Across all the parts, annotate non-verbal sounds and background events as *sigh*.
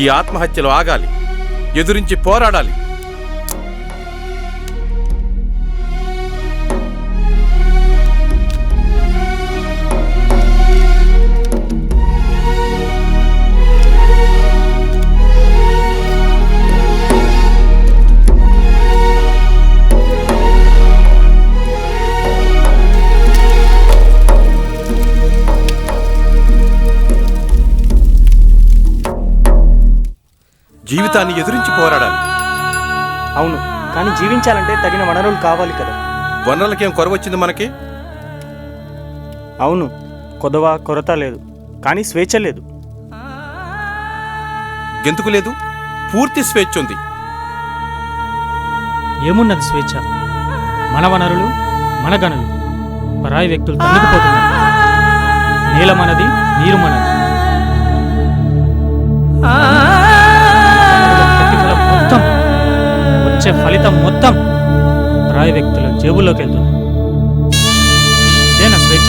ఈ ఆత్మహత్యలు ఆగాలి ఎదురించి పోరాడాలి. జీవితాన్ని ఎదురించి పోరాడాలి. అవును కానీ జీవించాలంటే తగిన వనరులు కావాలి కదా. వనరులకేం కొరవచ్చింది మనకి? అవును కొదవ కొరత లేదు కానీ స్వేచ్ఛ లేదు. గెంతుకు లేదు? పూర్తి స్వేచ్ఛ ఉంది. ఏమున్నది స్వేచ్ఛ? మన వనరులు మన గనులు. పరాయి వ్యక్తులు తన్నుకుపోతున్నారు. నేల మనది నీరు మనది. వచ్చే ఫలితం మొత్తం పరాయి వ్యక్తుల జేబుల్లోకి వెళ్తుంది. ఇదేనా స్వేచ్ఛ?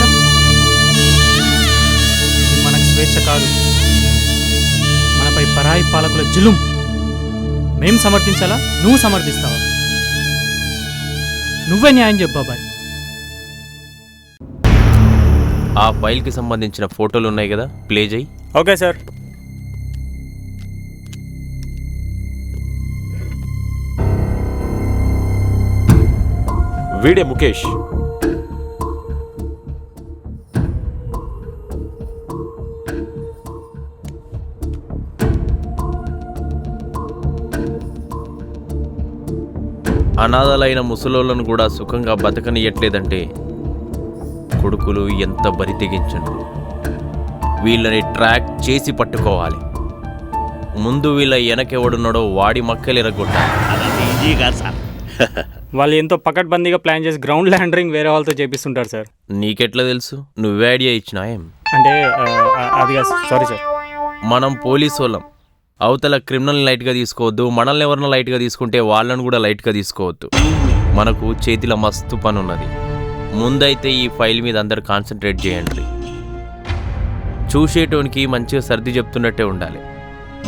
ఇది మనకు స్వేచ్ఛ కాదు. మనపై పరాయి పాలకుల జులుం. మేం సమర్థించాలా? నువ్వు సమర్థిస్తావా? నువ్వే న్యాయం చెప్పు బాబాయ్. ఆ ఫైల్కి సంబంధించిన ఫోటోలు ఉన్నాయి కదా? ప్లే చేయి. Okay sir. వీడే ముఖేష్. అనాథలైన ముసలోళ్ళను కూడా సుఖంగా బతకనియట్లేదంటే కొడుకులు ఎంత బరి తెగించండు వీళ్ళని ట్రాక్ చేసి పట్టుకోవాలి. ముందు వీళ్ళ వెనకెవడున్నాడో వాడి మక్కలు ఎరగొట్టాలి *laughs* వాళ్ళు ఎంతో పకడ్బందీగా ప్లాన్ చేసి గ్రౌండ్ ల్యాండరింగ్ వేరే వాళ్ళతో చేపిస్తుంటారు సార్. నీకెట్లా తెలుసు? నువ్వే ఐడియా ఇచ్చినా ఏం? అంటే అది సారీ సార్. మనం పోలీసు వాళ్ళం. అవతల క్రిమినల్ లైట్గా తీసుకోవద్దు మనల్ని ఎవరిని లైట్గా తీసుకుంటే వాళ్ళని కూడా లైట్గా తీసుకోవద్దు. మనకు చేతిలో మస్తు పని ఉన్నది ముందైతే ఈ ఫైల్ మీద అందరు కాన్సన్ట్రేట్ చేయండి. చూసేటోనికి మంచిగా సర్ది చెప్తున్నట్టే ఉండాలి.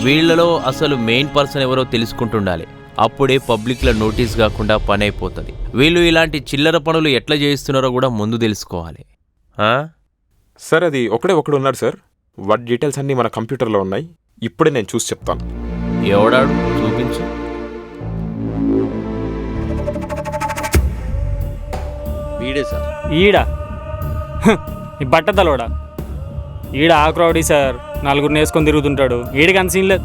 వీళ్ళలో అసలు మెయిన్ పర్సన్ ఎవరో తెలుసుకుంటుండాలి. అప్పుడే పబ్లిక్లో నోటీస్ కాకుండా పని అయిపోతుంది వీళ్ళు ఇలాంటి చిల్లర పనులు ఎట్లా చేయిస్తున్నారో కూడా ముందు తెలుసుకోవాలి. ఆ? సార్ అది ఒకడే ఒకడు ఉన్నాడు సార్. వాటి డీటెయిల్స్ అన్నీ మన కంప్యూటర్లో ఉన్నాయి. ఇప్పుడే నేను చూసి చెప్తాను. ఎవడాడు? చూపించు. వీడే సార్. ఈడ? ఈ బట్టతలోడా ఈడ ఆక్రౌడీ సార్. నలుగురిని వేసుకొని తిరుగుతుంటాడు. ఈడికి అంత సీన్ లేదు.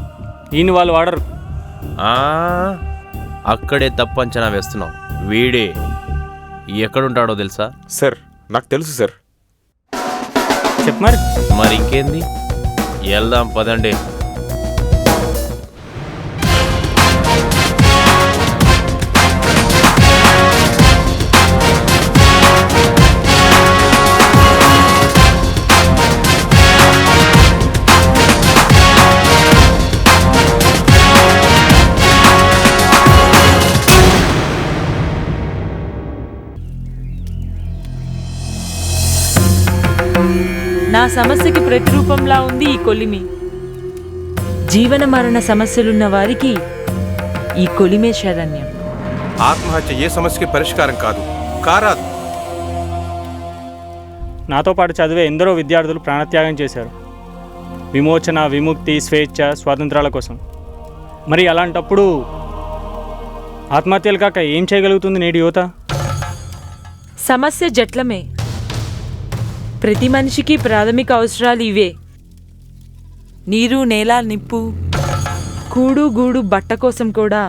ఈయన వాళ్ళు వాడరు. అక్కడే తప్పు అంచనా వేస్తున్నావు. వీడే ఎక్కడుంటాడో తెలుసా? సార్ నాకు తెలుసు సార్. చెప్పు మరి. మరి ఇంకేంది వెళ్దాం పదండి. సమస్యకి ప్రతిరూపంలా ఉంది ఈ కొలిమి. జీవన మరణ సమస్యలున్న వారికి ఈ కొలిమే శరణ్యం ఆత్మహత్య ఏ సమస్యకి పరిష్కారం కాదు. కారాదు. నాతో పాటు చదివే ఎందరో విద్యార్థులు ప్రాణత్యాగం చేశారు. విమోచన విముక్తి స్వేచ్ఛ స్వాతంత్రాల కోసం. మరి అలాంటప్పుడు ఆత్మహత్యలు కాక ఏం చేయగలుగుతుంది నేటి యువత? సమస్య జట్లమే. ప్రతి మనిషికి ప్రాథమిక అవసరాలు ఇవే. నీరు నేల నిప్పు కూడు గూడు బట్ట కోసం కూడా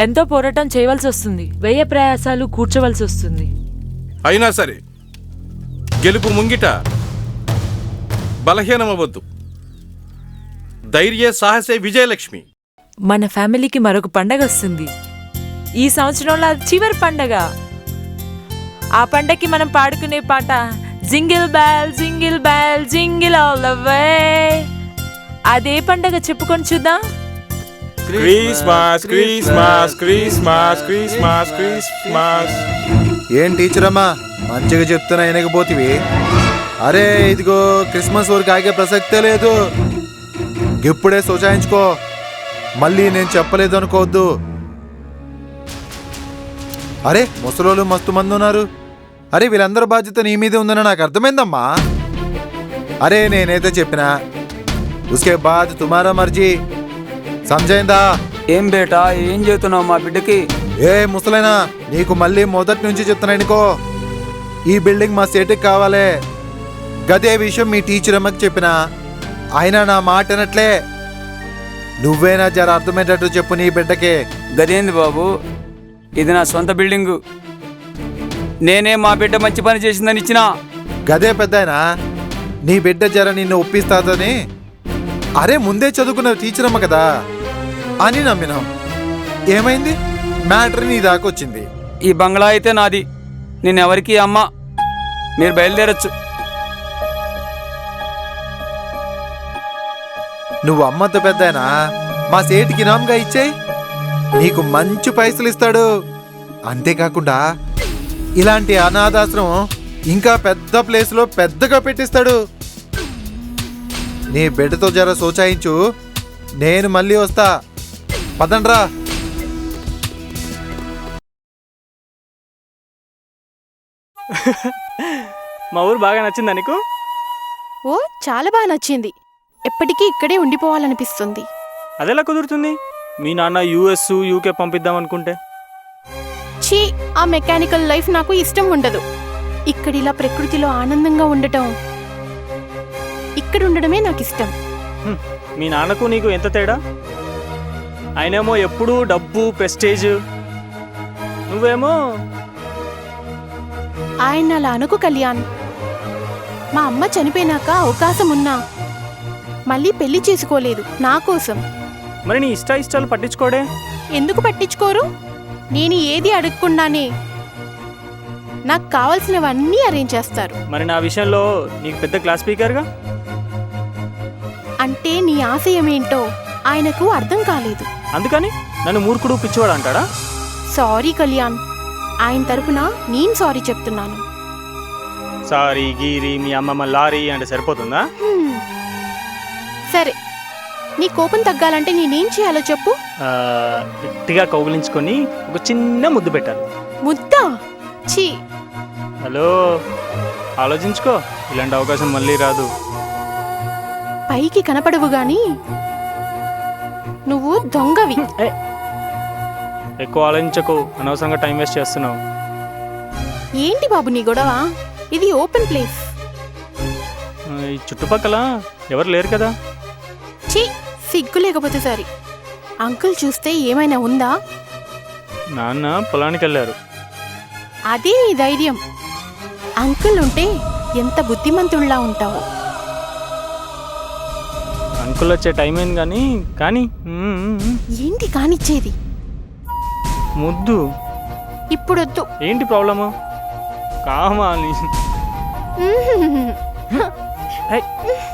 ఎంతో పోరాటం చేయవలసి వస్తుంది. వ్యయ ప్రయాసాలు కూర్చోవలసి వస్తుంది. అయినా సరే గెలుపు ముంగిట బలహీనమవద్దు ధైర్య సాహసే విజయలక్ష్మి. మన ఫ్యామిలీకి మరొక పండగ వస్తుంది. ఈ సంవత్సరంలో అది చివరి పండగ. ఆ పండగకి మనం పాడుకునే పాట jingle bell jingle bell jingle all the way. అదే పండగ చెప్పుకొని చూద్దాం. Christmas Christmas Christmas Christmas Christmas. ఏం టీచర్ అమ్మా మంచిగా చెప్తున్నా వినకపోతివి. అరే ఇదిగో క్రిస్మస్ వరకు ఆగే ప్రసక్తే లేదు. ఇప్పుడే సోచాయించుకో. మళ్ళీ నేను చెప్పలేదు అనుకోవద్దు అరే ముసలోళ్ళు మస్తు మంది ఉన్నారు. అరే వీళ్ళందరి బాధ్యత నీ మీదే ఉందని నాకు అర్థమైందమ్మా. అరే నేనైతే చెప్పినా ఉస్కే బాద్ తుమారా మర్జీ. సమజైందా ఏం బేటా ఏం చేస్తున్నావు మా బిడ్డకి? ఏ ముసలైనా నీకు మళ్ళీ మొదటి నుంచి చెప్తున్నానుకో ఈ బిల్డింగ్ మా సేటుకి కావాలే. గదే విషయం మీ టీచర్ అమ్మకి చెప్పిన. అయినా నా మాట అనట్లే. నువ్వేనా జర అర్థమయ్యేటట్టు చెప్పు నీ బిడ్డకి. గదేంది బాబు? ఇది నా సొంత బిల్డింగు. నేనే మా బిడ్డ మంచి పని చేసిందని ఇచ్చినా. గదే పెద్దాయనా? నీ బిడ్డ జర నిన్ను ఒప్పిస్తాదని? అరే ముందే చదువుకున్న టీచర్ అమ్మ కదా? అని నమ్మినాం. ఏమైంది? మ్యాటర్ నీ దాకొచ్చింది ఈ బంగ్లా అయితే నాది. నేను ఎవరికి అమ్మ? మీరు బయలుదేరొచ్చు. నువ్వు అమ్మతో పెద్దయినా? మా సేటికి నామ్గా ఇచ్చేయి. నీకు మంచి పైసలు ఇస్తాడు అంతేకాకుండా ఇలాంటి అనాథాశ్రమం ఇంకా పెద్ద ప్లేస్లో పెద్దగా పెట్టిస్తాడు. నీ బిడ్డతో జర సోచాయించు. నేను మళ్ళీ వస్తా. పదండ్రా. *laughs* మా ఊరు బాగా నచ్చిందా నీకు? ఓ చాలా బాగా నచ్చింది. ఎప్పటికీ ఇక్కడే ఉండిపోవాలనిపిస్తుంది. అదెలా కుదురుతుంది? మీ నాన్న యూఎస్ యూకే పంపిద్దాం అనుకుంటే ఛీ ఆ మెకానికల్ లైఫ్ నాకు ఇష్టం ఉండదు. ఇక్కడిలా ప్రకృతిలో ఆనందంగా ఉండటం ఇక్కడ ఉండడమే నాకు ఇష్టం. మీ నాన్నకు నీకు ఎంత తేడా? ఆయనేమో ఎప్పుడూ డబ్బు ప్రెస్టేజ్. నువ్వేమో ఆయన అలా అనుకు కళ్యాణ్. మా అమ్మ చనిపోయినాక అవకాశం ఉన్నా మళ్ళీ పెళ్ళి చేసుకోలేదు నా కోసం. మరి నీ ఇష్ట ఇష్టాలు పట్టించుకోడే? ఎందుకు పట్టించుకోరు? నేను ఏది అడగకుండానే నాకు కావలసినవన్నీ అరేంజ్ చేస్తారు. మరి నా విషయంలో నీకు పెద్ద క్లాస్ స్పీకర్గా? అంటే నీ ఆశయం ఏంటో ఆయనకు అర్థం కాలేదు. అందుకని నన్ను మూర్ఖుడు పిచ్చివాడు అంటాడా? సారీ కళ్యాణ్. ఆయన తరపున నేను సారీ చెప్తున్నాను. సారీ గీరి మీ అమ్మమ్మ లారీ అంటే సరిపోతుందా. సరే. నీ కోపం తగ్గాలంటే నేనేం చేయాలో చెప్పు. గట్టిగా కౌగిలించుకొని ఒక చిన్న ముద్దు పెట్టాలి. ముద్దా? ఛీ. హలో ఆలోచించుకో. ఇలాంటి అవకాశం మళ్ళీ రాదు. పైకి కనపడవు గాని నువ్వు దొంగవి. ఎక్కువ ఆలోచించకు. అనవసరంగా టైం వేస్ట్ చేస్తున్నావు. ఏంటి బాబు నీ గొడవ? ఇది ఓపెన్ ప్లేస్. ఈ చుట్టుపక్కల ఎవరు లేరు కదా? ఛీ సిగ్గు లేకపోతే సరే. అంకుల్ చూస్తే ఏమైనా ఉందా? నాన్న పొలానికి వెళ్ళారు అదే నీ ధైర్యం. అంకుల్ ఉంటే ఎంత బుద్ధిమంతుల్లా ఉంటావు. అంకుల్ వచ్చే టైం అయింది కానీ కానీ మ్మ్, ఏంటి కానిచ్చేది? ముద్దు. ఇప్పుడొద్దు. ఏంటి ప్రాబ్లము? కామాలి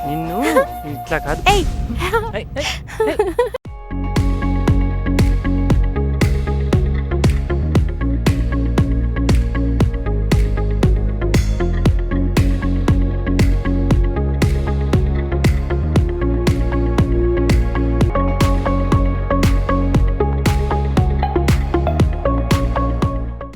నిన్ను ఇట్లా కాదు. ఏయ్. ఏయ్, ఏయ్, ఏయ్.